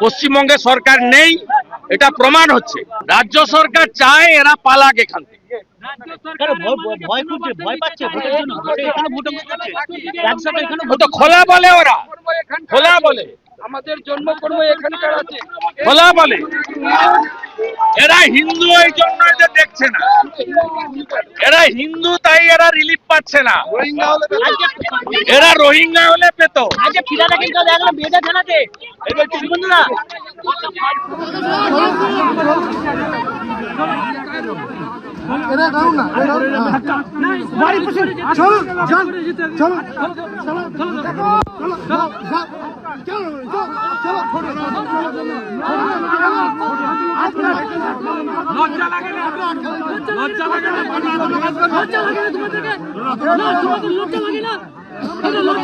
পশ্চিমবঙ্গে সরকার নেই এটা প্রমাণ হচ্ছে। রাজ্য সরকার চায় এরা পালাক এখান থেকে। খোলা বলে ওরা। খোলা বলে। আমাদের জন্মকর্ম এখানকার আছে। খোলা বলে। এরা হিন্দু এই জন্য এদের দেখছে না। এরা হিন্দু তাই এরা রিলিফ পাচ্ছে না। এরা রোহিঙ্গা হলে পেতো। আজকে ফিরাটা কিন্তু দেখলাম বিয়েটা জানাতে বন্ধুরা লজ্জা লাগে না? লজ্জা লাগে না? লজ্জা লাগে না তোমাদেরকে না তোমাদের লজ্জা লাগে না?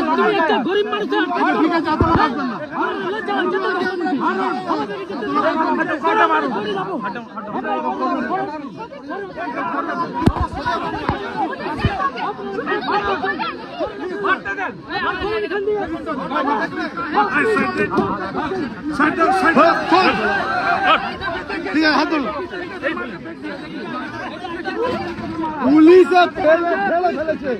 তুমি একটা গরিব মানুষ ঠিক আছে দিয়ে পুলিশে ফেলে ফেলে ফেলেছে।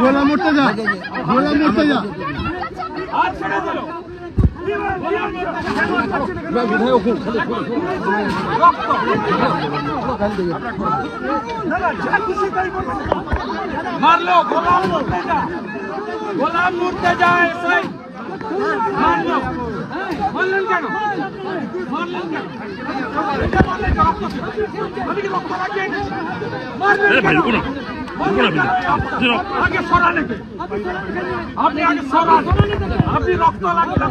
গোলা মরতে যা। গোলা মরতে যা। মারলো, গোলাম মুর্তে যা। গোলাম মুর্তে যা মারলেন কেন মারলেন কেন? আগে সরান একে। আপনি আগে সরান আপনি রক্ত রক্ত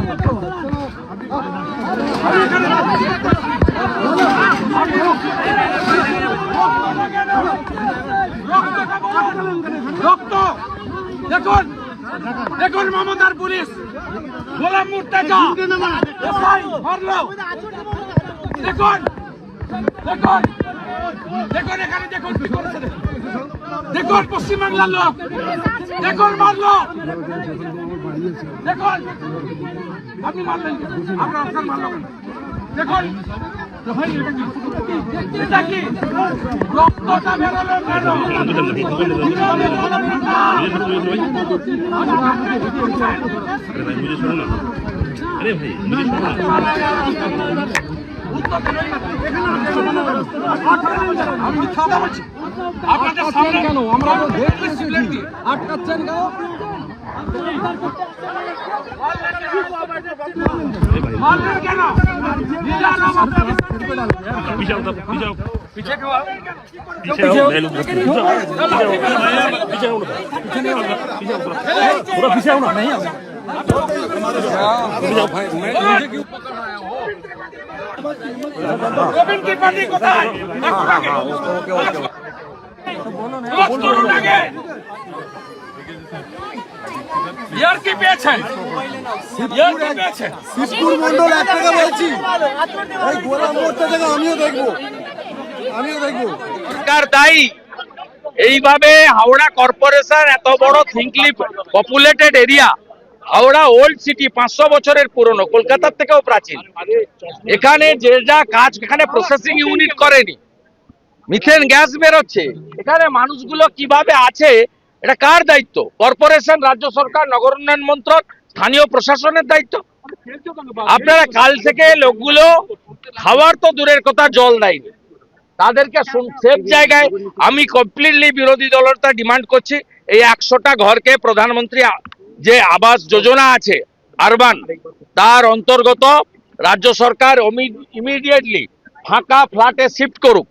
রক্ত দেখুন দেখুন, মমতার পুলিশ গোলাম মুর্তেজা এসআই মারলো দেখুন দেখুন দেখুন এখানে, দেখুন কি করেছে দেখুন। দেখুন পশ্চিমবাংলার লোক দেখুন মারলো দেখুন আপনি মারলেন কেন? আপনার মারলো কেন? দেখুন ভাই, এটা কি? এটা কি রক্তটা বেরোলো কেন কীভাবে বেরোলো না? আমি মিথ্যা কথা বলছি আপনাদের সামনে কেন আমরা তো দেখতেছি আটকাচ্ছেন কেন মারলেন কেন নিজের নাম আপনাদের পিছিয়ে কেউ আ- রবিন কি পার্টি কোথায় ক্লোজ করুন আগে ইয়ার কি পেয়েছেন? ইয়ার কি পেয়েছেন? শিবপুর মন্ডল এক টাকা বলছি এই গোলা মরতে থেকে আমিও দেখব। আমিও দেখব। সরকার দায়ী। এইভাবে হাওড়া কর্পোরেশন এত বড় thickly populated area Howrah old city পাঁচশো বছরের পুরনো কলকাতার থেকেও প্রাচীন। এখানে যে যা কাজ এখানে প্রসেসিং ইউনিট করেনি। মিথেন গ্যাস বেরোচ্ছে। এখানে মানুষগুলো কীভাবে আছে এটা কার দায়িত্ব? কর্পোরেশন, রাজ্য সরকার, নগর উন্নয়ন মন্ত্রক, স্থানীয় প্রশাসনের দায়িত্ব? আপনারা কাল থেকে লোকগুলো খাওয়ার তো দূরের কথা, জল দেয়নি তাদেরকে সেফ জায়গায় আমি কমপ্লিটলি বিরোধী দলতা ডিমান্ড করছি। এই একশোটা ঘরকে প্রধানমন্ত্রী যে আবাস যোজনা আছে আরবান তার অন্তর্গত রাজ্য সরকার ইমিডিয়েটলি ফাঁকা ফ্ল্যাটে শিফট করুক।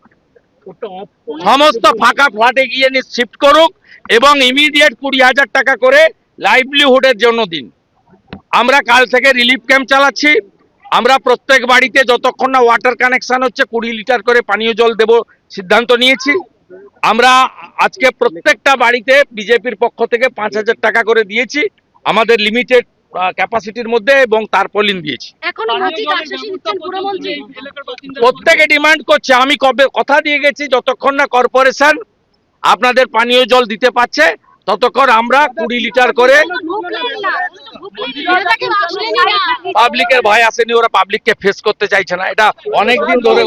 সমস্ত ফাঁকা ফ্ল্যাটে গিয়ে শিফট করুক এবং ইমিডিয়েট কুড়ি হাজার টাকা করে লাইভলিহুডের জন্য দিন। আমরা কাল থেকে রিলিফ ক্যাম্প চালাচ্ছি। আমরা প্রত্যেক বাড়িতে যতক্ষণ না ওয়াটার কানেকশন হচ্ছে, কুড়ি লিটার করে পানীয় জল দেব সিদ্ধান্ত নিয়েছি। আমরা আজকে প্রত্যেকটা বাড়িতে বিজেপির পক্ষ থেকে পাঁচ হাজার টাকা করে দিয়েছি। আমাদের লিমিটেড ক্যাপাসিটির মধ্যে এবং তারপলিন দিয়েছি প্রত্যেকে ডিমান্ড করছে আমি কবে কথা দিয়ে গেছি যতক্ষণ না কর্পোরেশন আপনাদের পানীয় জল দিতে পারছে ততক্ষণ আমরা কুড়ি লিটার করে পাবলিকের ভয় আসেনি ওরা পাবলিককে ফেস করতে চাইছে না এটা অনেক দিন ধরে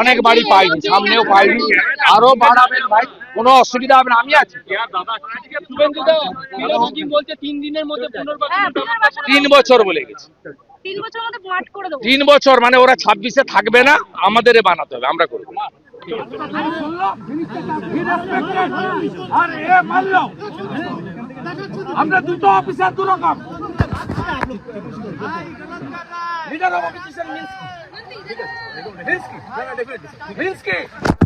অনেক বাড়ি পাইনি সামনেও পাইনি। আরও বাড়াবেন ভাই কোনো অসুবিধা হবে না আমি আছি। তিন বছর বলে গেছি। তিন বছরের মধ্যে ভোট করে দেবো তিন বছর মানে ওরা ছাব্বিশে থাকবে না আমাদের বানাতে হবে আমরা করব। আমরা দুটো অফিসার দু রকম। Leader of opposition means means কি মিন্স কি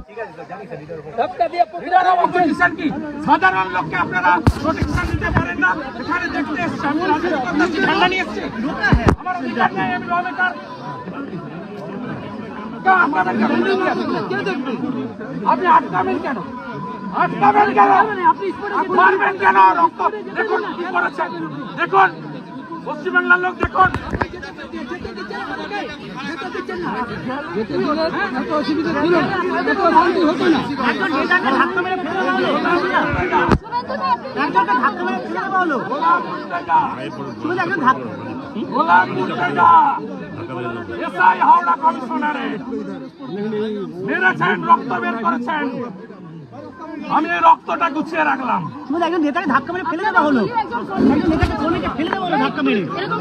লিডার অফ অপোজিশন কি? সাধারণ লোককে আপনারা প্রোটেকশন দিতে পারেন না। এখানে দেখতে এসছি এসছি। আমি আপনি আটকাবেন কেন? আটকাবেন কেন? দেখুন কি করেছেন। দেখুন, পশ্চিমবাংলার লোক, দেখুন। গোলাম মুর্তজা। এসআই হাওড়া কমিশনারে। মেরেছেন রক্ত বের করেছেন। আমি এই রক্তটা গুছিয়ে রাখলাম। শুধু একজন নেতাকে ধাক্কা মেরে ফেলে দেওয়া হলো। একজন নেতাকে কোনেকে ফেলে দেওয়া হলো ধাক্কা মেরে। এরকম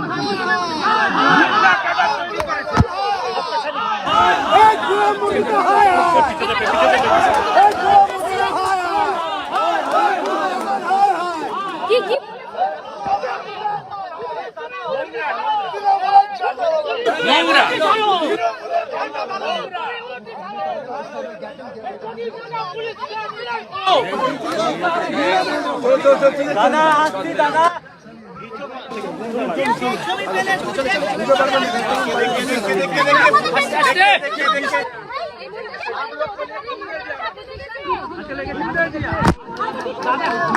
মারলো হাওড়া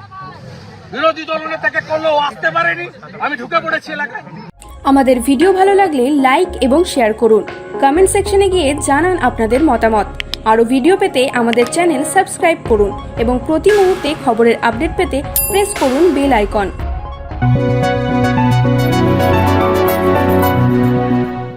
বিরোধী দলনেতাকে করলেও আসতে পারেনি। আমি ঢুকে পড়েছি এলাকায়। আমাদের ভিডিও ভালো লাগলে লাইক এবং শেয়ার করুন। কমেন্ট সেকশনে গিয়ে জানান আপনাদের মতামত। আরও ভিডিও পেতে আমাদের চ্যানেল সাবস্ক্রাইব করুন এবং প্রতি মুহূর্তে খবরের আপডেট পেতে প্রেস করুন বেল আইকন